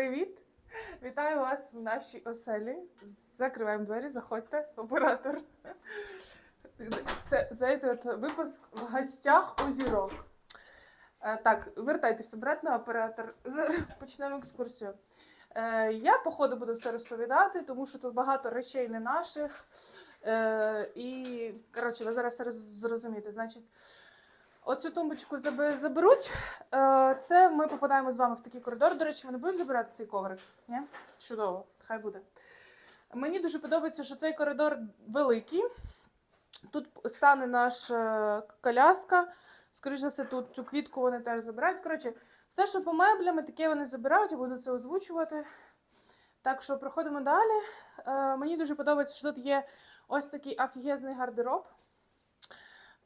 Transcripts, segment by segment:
Привіт! Вітаю вас в нашій оселі. Закриваємо двері, заходьте, оператор. Це знаєте, от випуск в гостях у зірок. Е, Так, вертайтесь обратно, оператор. Зараз почнемо екскурсію. Е, Я, по ходу, буду все розповідати, тому що тут багато речей не наших. Е, І, коротше, ви зараз все зрозумієте. Значить, оцю тумбочку заберуть. Е, Це ми попадаємо з вами в такий коридор. До речі, вони будуть забирати цей коврик? Ні? Чудово, хай буде. Мені дуже подобається, що цей коридор великий. Тут стане наша коляска. Скоріше за все, тут цю квітку вони теж забирають. Коротше, все, що по меблями, таке вони забирають, я буду це озвучувати. Так що проходимо далі. Е, мені дуже подобається, що тут є ось такий офігезний гардероб.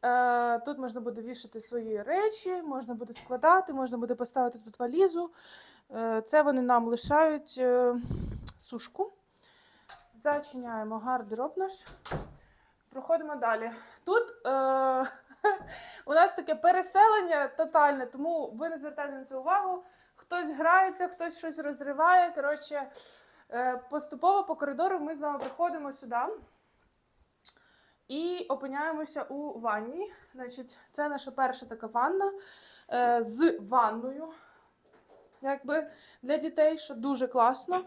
Е, тут можна буде вішати свої речі, можна буде складати, можна буде поставити тут валізу. Е, це вони нам лишають е, сушку. Зачиняємо гардероб наш. Проходимо далі. Тут е, у нас таке переселення тотальне, тому ви не звертайте на це увагу. Хтось грається, хтось щось розриває. Коротше, е, поступово по коридору ми з вами приходимо сюди і опиняємося у ванні. Значить, це наша перша така ванна е, з ванною. Якби для дітей, що дуже класно.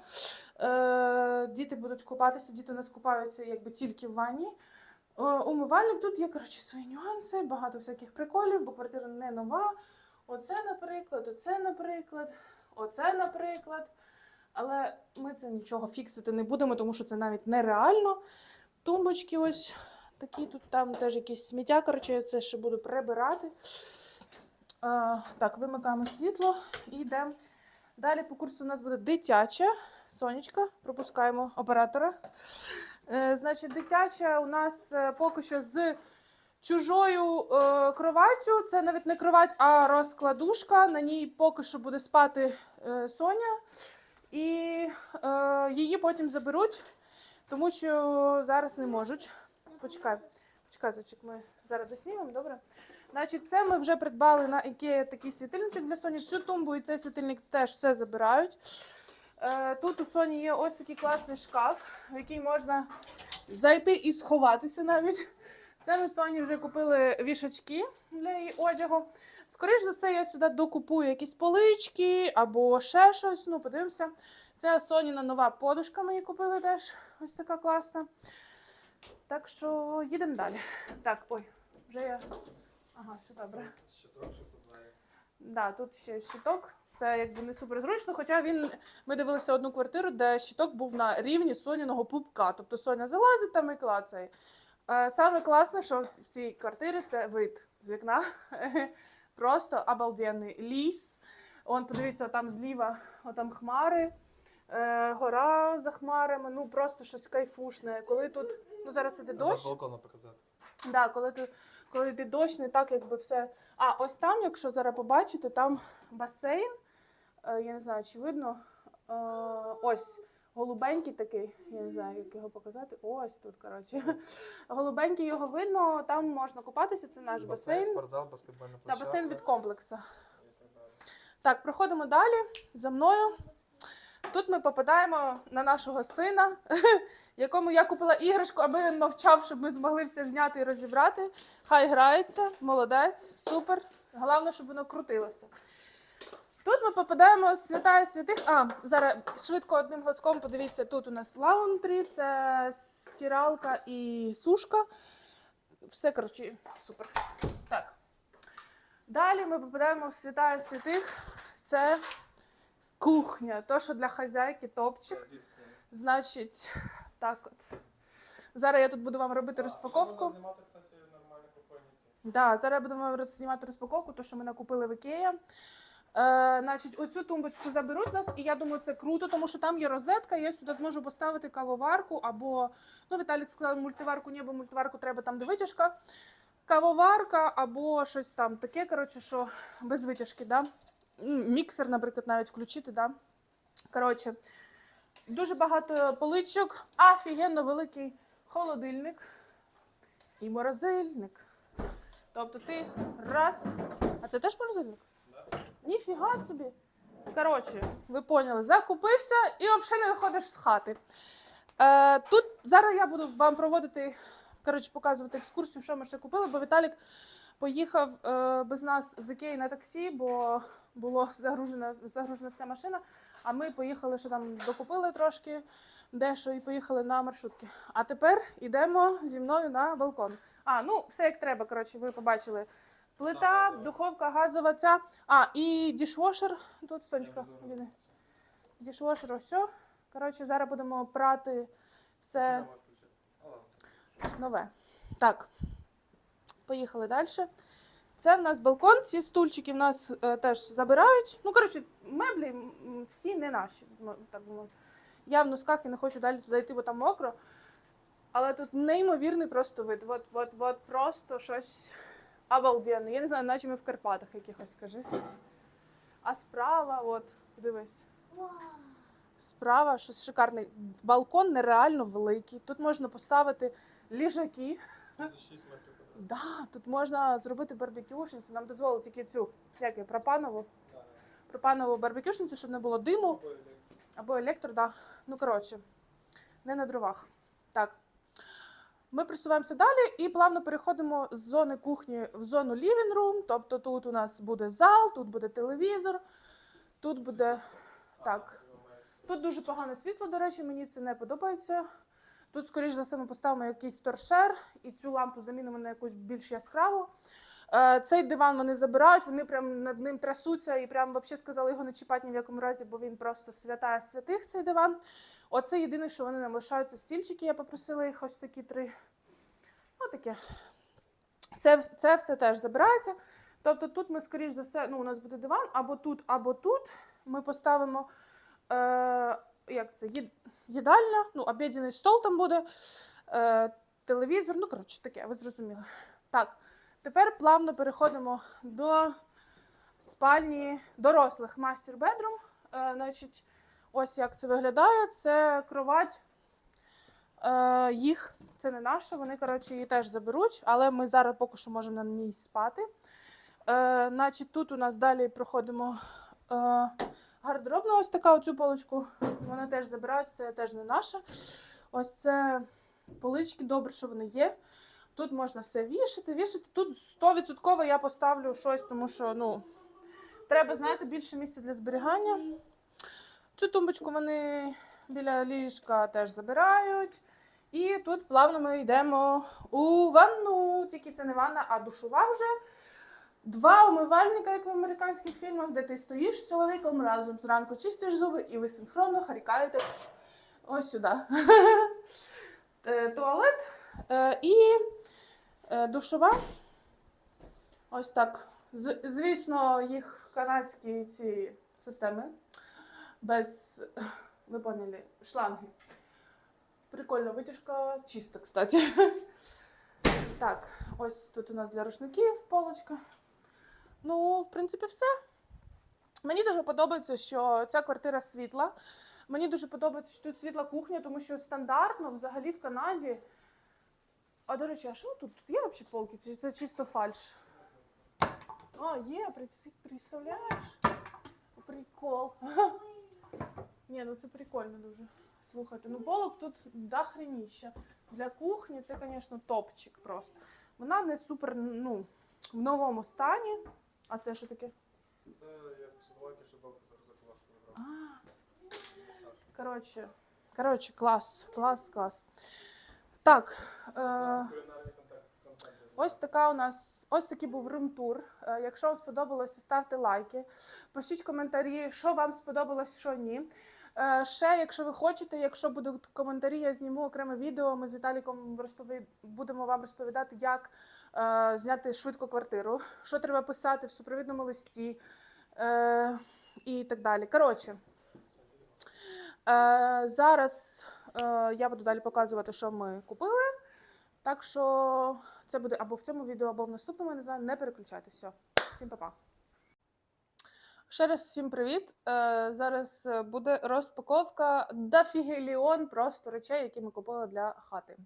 Е, діти будуть купатися, діти у нас купаються якби тільки в ванні. Е, Умивальник тут є коротше, свої нюанси, багато всяких приколів, бо квартира не нова. Оце, наприклад, оце, наприклад, оце, наприклад. Але ми це нічого фіксити не будемо, тому що це навіть нереально. Тумбочки ось такі, тут там теж якісь сміття. Коротше, я це ще буду прибирати. Е, так, вимикаємо світло і йдемо. Далі по курсу у нас буде дитяча. Сонечка, пропускаємо оператора. Е, значить, дитяча у нас е, поки що з чужою е, кроваттю. Це навіть не кровать, а розкладушка. На ній поки що буде спати е, Соня. І е, її потім заберуть, тому що зараз не можуть. Почекай, почекай, зайчик, ми зараз доснімемо, добре? Значить, це ми вже придбали на IKEA такий світильничок для Соні. Цю тумбу і цей світильник теж все забирають. Е, Тут у Соні є ось такий класний шкаф, в який можна зайти і сховатися навіть. Це ми Соні вже купили вішачки для її одягу. Скоріше за все, я сюди докупую якісь полички або ще щось. Ну, подивимося. Це Соніна нова подушка. Ми її купили теж. Ось така класна. Так що їдемо далі. Так, ой, вже я. Ага, все добре. Да, тут ще щиток. Це якби не супер зручно, хоча він. Ми дивилися одну квартиру, де щиток був на рівні Соніного пупка. Тобто Соня залазить там і клацає. Е, Саме класне, що в цій квартирі це вид з вікна. Просто обалденний ліс. Он, подивіться, там зліва, отам хмари, е, гора за хмарами. Ну просто щось кайфушне. Коли тут, ну зараз іде дощ. балкона показати. Да, коли ти коли йде дощ, не так, якби все. А ось там, якщо зараз побачите, там басейн. Е, я не знаю, чи видно. Е, ось голубенький такий. Я не знаю, як його показати. Ось тут, коротше. Голубенький його видно, там можна купатися, це наш басейн. спортзал, баскетбольна Та площадка. басейн від комплексу. Так, проходимо далі за мною. Тут ми попадаємо на нашого сина, якому я купила іграшку, аби він мовчав, щоб ми змогли все зняти і розібрати. Хай грається, молодець, супер. Головне, щоб воно крутилося. Тут ми попадаємо в святая святих. А, зараз швидко одним глазком подивіться, тут у нас лаунтрі, це стиралка і сушка. Все, коротше, супер. Так. Далі ми попадаємо в святая святих. Це кухня. То, що для хазяйки топчик. Значить, так от. Зараз я тут буду вам робити розпаковку. Да, зараз я буду вам знімати розпаковку, то, що ми накупили в Ікея. Е, значить, оцю тумбочку заберуть нас, і я думаю, це круто, тому що там є розетка, я сюди зможу поставити кавоварку або, ну, Віталік сказав, мультиварку, ні, бо мультиварку треба там, де витяжка. Кавоварка або щось там таке, коротше, що без витяжки, да? М, Міксер, наприклад, навіть включити, да? Коротше, дуже багато поличок, офігенно великий холодильник і морозильник. Тобто ти раз. А це теж морозильник? Ніфіга собі. Коротше, ви поняли, закупився і взагалі не виходиш з хати. Е, тут зараз я буду вам проводити, коротше, показувати екскурсію, що ми ще купили, бо Віталік поїхав е, без нас з Ікеї на таксі, бо було загружена, загружена вся машина. А ми поїхали, що там докупили трошки дещо і поїхали на маршрутки. А тепер йдемо зі мною на балкон. А, ну все як треба. Коротше, ви побачили. Плита, газова. духовка газова ця. А, і дішвошер. Тут сонечка. Дішвошер, ось. все. Коротше, зараз будемо прати все нове. Так, поїхали далі. Це в нас балкон. Ці стульчики в нас е, теж забирають. Ну, коротше, меблі всі не наші. Так. Я в носках і не хочу далі туди йти, бо там мокро. Але тут неймовірний просто вид. От, от, от просто щось обалденне. Я не знаю, наче ми в Карпатах якихось скажи. А справа, от, дивись. Справа щось шикарне. Балкон нереально великий. Тут можна поставити ліжаки. 36 метрів. Да, тут можна зробити барбекюшницю. Нам дозволили тільки цю як її, пропанову, пропанову барбекюшницю, щоб не було диму Або електро. да. Ну коротше, не на дровах. Так. Ми просуваємося далі і плавно переходимо з зони кухні в зону living room. Тобто тут у нас буде зал, тут буде телевізор, тут буде так. Тут дуже погане світло, до речі, мені це не подобається. Тут, скоріш за все, ми поставимо якийсь торшер і цю лампу замінимо на якусь більш яскраву. Е, Цей диван вони забирають, вони прям над ним трясуться і прям взагалі сказали його не чіпати ні в якому разі, бо він просто святая святих цей диван. Оце єдине, що вони нам лишаються стільчики. Я попросила їх ось такі три. Отаке. Це, це все теж забирається. Тобто тут ми, скоріш за все, ну, у нас буде диван, або тут, або тут. Ми поставимо е, як це, їд- їдальня, ну, обіденний стол там буде, е, телевізор, ну, коротше, таке, ви зрозуміли. Так, тепер плавно переходимо до спальні дорослих мастер бедрум. Е, значить, ось як це виглядає. Це кровать е, їх, це не наша, вони, коротше, її теж заберуть, але ми зараз поки що можемо на ній спати. Е, значить, тут у нас далі проходимо гардеробна, ось така оцю полочку. Вона теж забирають, це теж не наша. Ось це полички, добре, що вони є. Тут можна все вішати, вішати. Тут 100% я поставлю щось, тому що ну, треба, знаєте, більше місця для зберігання. Цю тумбочку вони біля ліжка теж забирають. І тут плавно ми йдемо у ванну. Тільки це не ванна, а душова вже. Два умивальника, як в американських фільмах, де ти стоїш з чоловіком разом зранку чистиш зуби і ви синхронно харікаєте ось сюди. Е, Туалет е, і е, душова. Ось так. Звісно, їх канадські ці системи без, ви поняли, шланги. Прикольна витяжка, чиста, кстати. Так, ось тут у нас для рушників полочка. Ну, в принципі, все. Мені дуже подобається, що ця квартира світла. Мені дуже подобається, що тут світла кухня, тому що стандартно взагалі в Канаді. А до речі, а що тут? Тут є взагалі полки? Чи це чисто фальш? А, є, представляєш? Прикол. Ні, ну це прикольно дуже. Слухайте, ну полок тут дохреніща. Для кухні це, звісно, топчик просто. Вона не супер, ну, в новому стані. А це що таке? Це я з щоб бабка зараз заколашку вибрав. коротше, коротше, клас, клас, клас. Так. Е, Кулінарний. Ось така у нас, ось такий був румтур. Е, Якщо вам сподобалося, ставте лайки. Пишіть коментарі, що вам сподобалось, що ні. Е, Ще, якщо ви хочете, якщо будуть коментарі, я зніму окреме відео. Ми з Віталіком розпові... будемо вам розповідати, як е, зняти швидко квартиру, що треба писати в супровідному листі е, і так далі. Коротше, е, зараз е, я буду далі показувати, що ми купили. Так що це буде або в цьому відео, або в наступному, я не знаю. Не переключайтесь. Все. Всім па-па. Ще раз всім привіт. Е, зараз е, буде розпаковка дофігеліон просто речей, які ми купили для хати.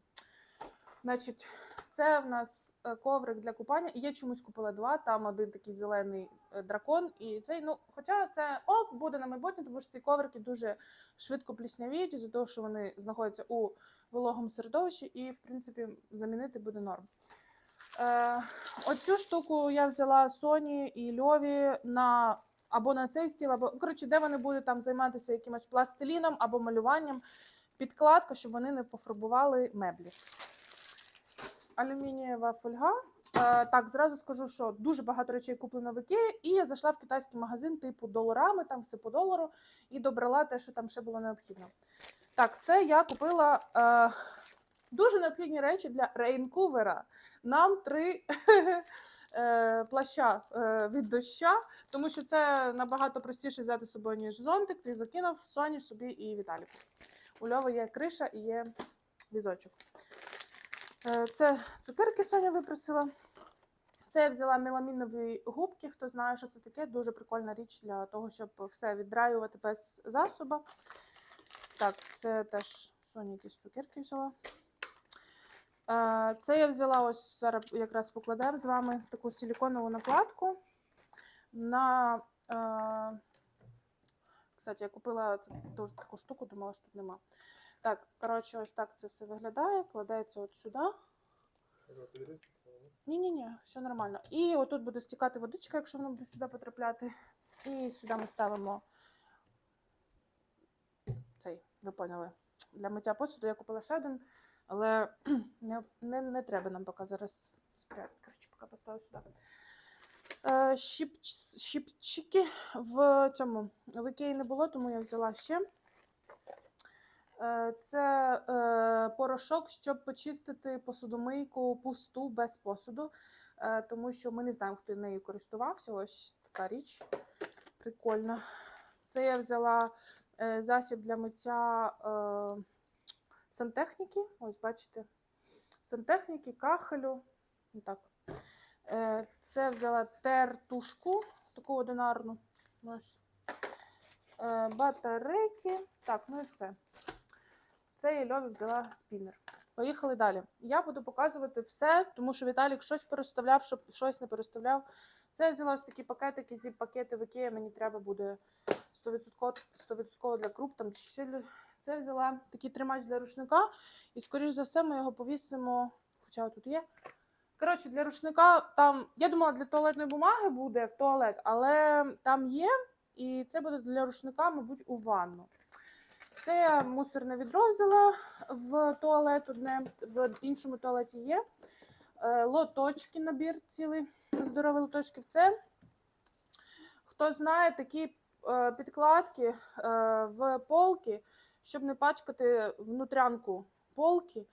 Значить, Це в нас е, коврик для купання. Я чомусь купила два. Там один такий зелений дракон. І цей, ну, хоча це ок, буде на майбутнє, тому що ці коврики дуже швидко пліснявіють, із-за того, що вони знаходяться у вологому середовищі, і, в принципі, замінити буде норм. Е, оцю штуку я взяла Соні і Льові на або на цей стіл, або коротше, де вони будуть там займатися якимось пластиліном або малюванням. Підкладка, щоб вони не пофарбували меблі. Алюмінієва фольга. Е, так, зразу скажу, що дуже багато речей куплено в Ікеї, і я зайшла в китайський магазин типу доларами, там все по долару, і добрала те, що там ще було необхідно. Так, це я купила е, дуже необхідні речі для рейнкувера. Нам три плаща е, від доща, тому що це набагато простіше взяти з собою, ніж зонтик. Ти закинув Соні собі і Віталіку. У Льови є криша і є візочок. Е, Це цукерки Соня випросила. Це я взяла меламінові губки. Хто знає, що це таке, дуже прикольна річ для того, щоб все віддраювати без засоба. Так, це теж Соня якісь цукерки взяла. Це я взяла ось зараз якраз покладемо з вами таку силіконову накладку. На, кстати, я купила таку штуку, думала, що тут нема. Так, коротше, ось так це все виглядає. Кладеться от сюди. Ні-ні-ні, все нормально. І отут буде стікати водичка, якщо воно буде сюди потрапляти. І сюди ми ставимо цей, ви поняли. Для миття посуду я купила ще один, але не, не, не треба нам поки зараз спрятати. Коротше, поки поставлю сюди. Е, щіп, щіпчики в цьому в Ікеї не було, тому я взяла ще. Е, Це е, порошок, щоб почистити посудомийку пусту без посуду, е, тому що ми не знаємо, хто нею користувався. Ось така річ. Прикольна. Це я взяла засіб для миття сантехніки. Ось, бачите, сантехніки, кахелю. Ну, Так. Е, Це взяла тертушку, таку одинарну. Ось. Е, Батарейки. Так, ну і все. Це я Льові взяла спіннер. Поїхали далі. Я буду показувати все, тому що Віталік щось переставляв, щоб щось не переставляв. Це я взяла ось такі пакетики, зі пакети в Ікеї. Мені треба буде 100%, 100% для круп. Там, чи це взяла такий тримач для рушника. І, скоріш за все, ми його повісимо. Хоча тут є. Коротше, для рушника там. Я думала, для туалетної бумаги буде в туалет, але там є. І це буде для рушника, мабуть, у ванну. Це я мусорне відро взяла в туалет одне, в іншому туалеті є. Е, Лоточки, набір цілий, здорові лоточки. Це, хто знає, такі е, підкладки е, в полки, щоб не пачкати внутрянку полки.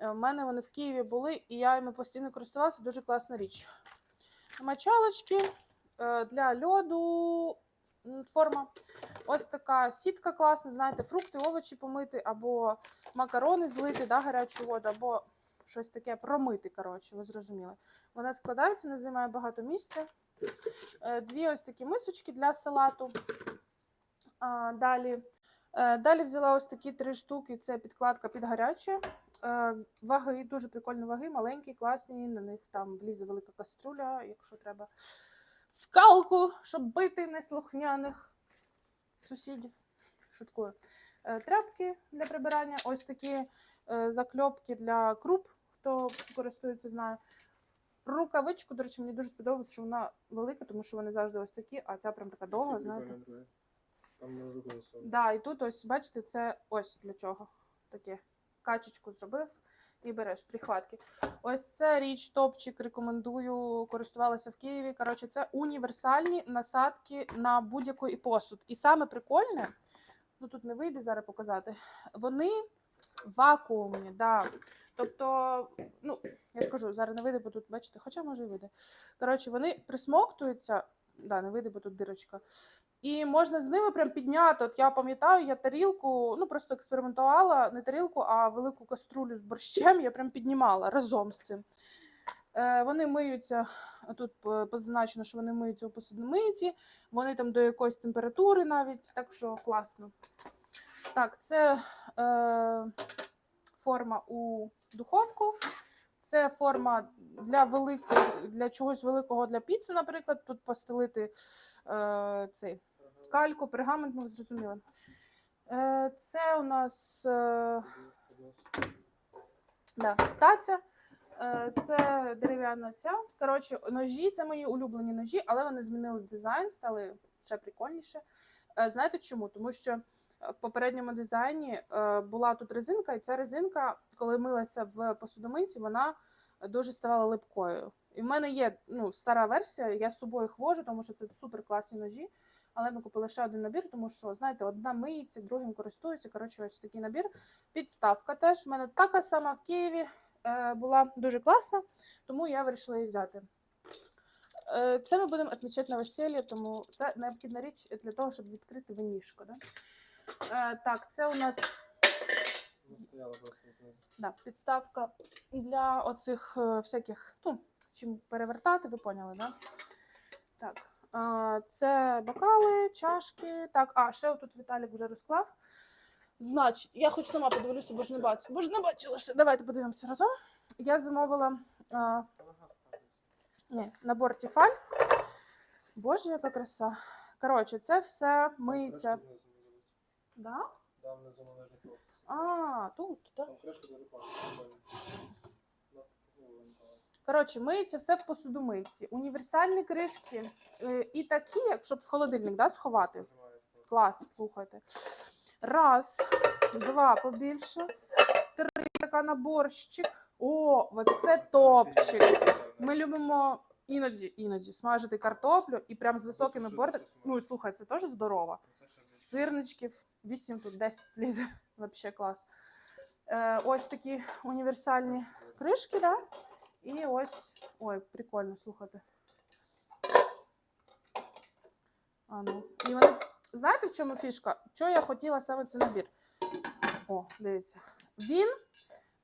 У мене вони в Києві були, і я ними постійно користувалася. Дуже класна річ. Мочалочки е, для льоду форма. Ось така сітка класна, знаєте, фрукти, овочі помити, або макарони злити, да, гарячу воду, або щось таке промити, коротше, ви зрозуміли. Вона складається, не займає багато місця. Е, Дві ось такі мисочки для салату. Далі. Е, Далі взяла ось такі три штуки. Це підкладка під гаряче. Е, Ваги, дуже прикольні ваги, маленькі, класні. На них там влізе велика каструля, якщо треба. Скалку, щоб бити неслухняних сусідів. Шуткую. Е, Тряпки для прибирання. Ось такі закльопки для круп, хто користується, знає. Рукавичку, до речі, мені дуже сподобалось, що вона велика, тому що вони завжди ось такі, а ця прям така довга, знаєте. Вже. Да, і тут ось, бачите, це ось для чого. Таке качечку зробив і береш прихватки. Ось це річ, топчик, рекомендую, користувалася в Києві. Коротше, це універсальні насадки на будь-який посуд. І саме прикольне, ну тут не вийде зараз показати, вони вакуумні, да. Тобто, ну, я ж кажу, зараз не вийде, бо тут, бачите, хоча може і вийде. Коротше, вони присмоктуються, да, не вийде, бо тут дирочка. І можна з ними прям підняти. От я пам'ятаю, я тарілку, ну просто експериментувала, не тарілку, а велику каструлю з борщем я прям піднімала разом з цим. Е, вони миються, тут позначено, що вони миються у посудомийці, вони там до якоїсь температури навіть, так що класно. Так, це е, форма у духовку. Це форма для великого, для чогось великого для піци, наприклад. Тут постелити е, цей кальку, пергамент, ну зрозуміли. Е, це у нас е, да, таця. Е, Це дерев'яна ця. Коротше, ножі це мої улюблені ножі, але вони змінили дизайн, стали ще прикольніше. Знаєте чому? Тому що в попередньому дизайні була тут резинка, і ця резинка, коли милася в посудомийці, вона дуже ставала липкою. І в мене є ну, стара версія, я з собою їх вожу, тому що це супер класні ножі. Але ми купили ще один набір, тому що, знаєте, одна миється, другим користується. Коротше, ось такий набір. Підставка теж. У мене така сама в Києві е, була дуже класна, тому я вирішила її взяти. Е, це ми будемо відмічати на весіллі, тому це необхідна річ для того, щоб відкрити винішко. Да? Е, так, це у нас да, підставка для оцих всяких, ну, чим перевертати, ви поняли, да? Так. Це бокали, чашки. Так, а ще отут Віталік вже розклав. Значить, я хоч сама подивлюся, бо ж не бачу. Бо ж не бачила ще. Давайте подивимося разом. Я замовила а, ні, набор Тіфаль. Боже, яка краса. Коротше, це все миється. Да? Там внизу належить. А, тут, так. Там кришка дуже пахне. прикольно. У нас такого не було. Коротше, миється все в посудомийці. Універсальні кришки е, і такі, як щоб в холодильник да, сховати. Клас, слухайте. Раз, два побільше, три, така на борщик. О, оце топчик. Ми любимо іноді, іноді смажити картоплю і прям з високими смачно. Ну і слухай, це теж здорово. Сирничків, 8 тут 10 лізе. Вообще клас. Е, ось такі універсальні кришки, да? І ось. Ой, прикольно, слухайте. А ну. І вони. Знаєте, в чому фішка? Чого я хотіла саме цей набір? О, дивіться. Він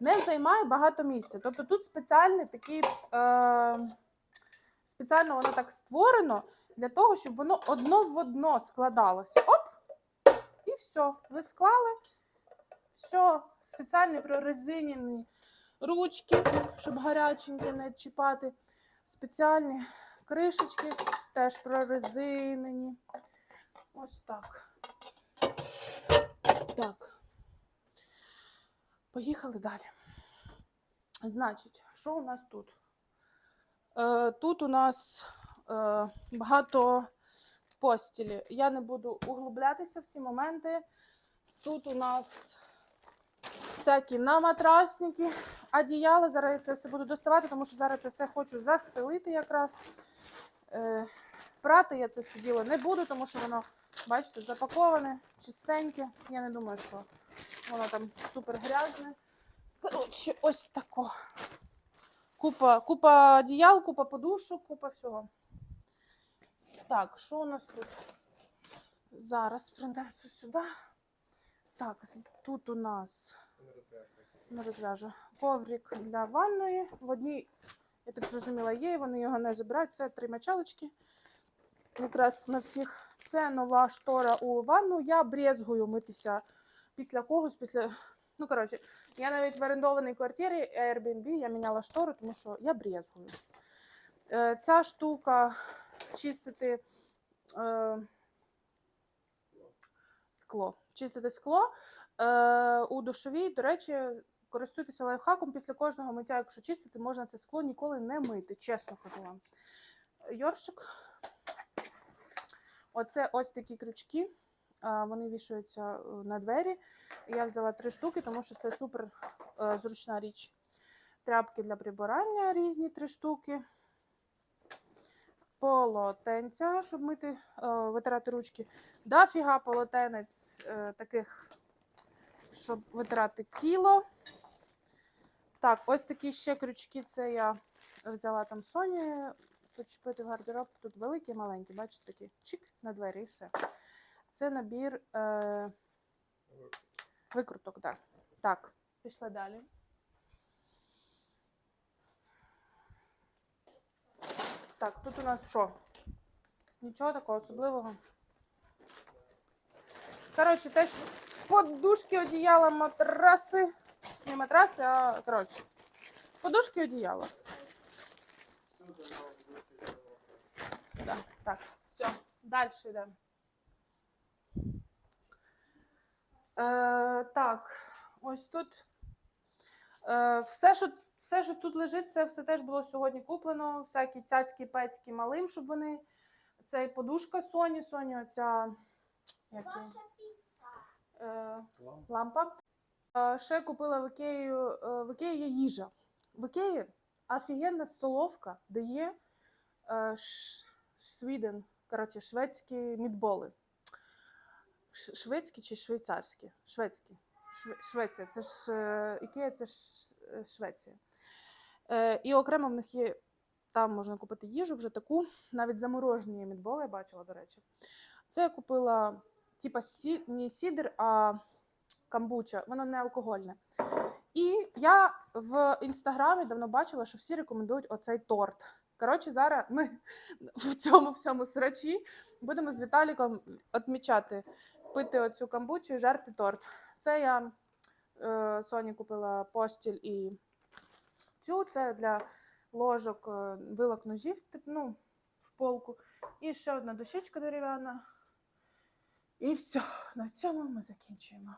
не займає багато місця. Тобто тут спеціальний такий. Е, спеціально воно так створено для того, щоб воно одно в одно складалося. Оп! І все. Ви склали. Все, спеціальні прорезинені ручки, щоб гаряченькі не чіпати. Спеціальні кришечки теж прорезинені. Ось так. Так. Поїхали далі. Значить, що у нас тут? Е, тут у нас е, багато постілі. Я не буду углублятися в ці моменти. Тут у нас всякі на матрасники, одіяла. Зараз я це все буду доставати, тому що зараз це все хочу застелити якраз. Е, прати я це все діло не буду, тому що воно, бачите, запаковане, чистеньке. Я не думаю, що воно там супер грязне. Коротше, ось тако. Купа, купа одіял, купа подушок, купа всього. Так, що у нас тут? Зараз принесу сюди. Так, тут у нас Не розв'яжу. Коврик для ванної. В одній, я так зрозуміла, є, вони його не забирають. Це три мочалочки. Якраз на всіх. Це нова штора у ванну. Я брезгую митися після когось, після. Ну, коротше, я навіть в орендованій квартирі Airbnb я міняла штору, тому що я брезгую. Е, Ця штука чистити. Скло. Чистити скло. Е, у душовій, до речі, користуйтеся лайфхаком. Після кожного миття, якщо чистити, можна це скло ніколи не мити, чесно кажу вам. Йоршик. Оце ось такі крючки. Вони вішаються е, на двері. Я взяла три штуки, тому що це супер е, зручна річ. Тряпки для прибирання різні три штуки. Полотенця, щоб мити, е, витирати ручки. Дафіга полотенець е, таких, щоб витирати тіло. Так, ось такі ще крючки. Це я взяла там Соні почепити в гардероб. Тут великі, маленькі, бачите, такі чик на двері і все. Це набір е, викруток, так. Так, пішли далі. Так, тут у нас що? Нічого такого особливого. Коротше, теж подушки, одіяла, матраси. Не матраси, а коротше. Подушки подушки. Да. Так, все. Далі йдемо. Е, так, ось тут. Е, все, що, все, що тут лежить, це все теж було сьогодні куплено. Всякі цяцькі, пецькі малим, щоб вони. Це і подушка Соні, Соні, оця. Як її? Е, Лампа. Е, Ще купила в Ікею, е, в Ікеї є їжа. В Ікеї офігенна столовка, де є е, Свіден, коротше, шведські мідболи. Ш- Шведські чи швейцарські? Шведські. Шве- Швеція. Це ж е, Ікея, це ж е, Швеція. Е, І окремо в них є. Там можна купити їжу вже таку, навіть заморожені мідболи я бачила, до речі. Це я купила, типа, сі, не сідр, а камбуча. Воно не алкогольне. І я в інстаграмі давно бачила, що всі рекомендують оцей торт. Коротше, зараз ми в цьому всьому срачі будемо з Віталіком відмічати, пити оцю камбучу і жерти торт. Це я е, Соні купила постіль і цю. Це для ложок, е, вилок ножів, ну, в полку. І ще одна дощечка дерев'яна. І все, на цьому ми закінчуємо.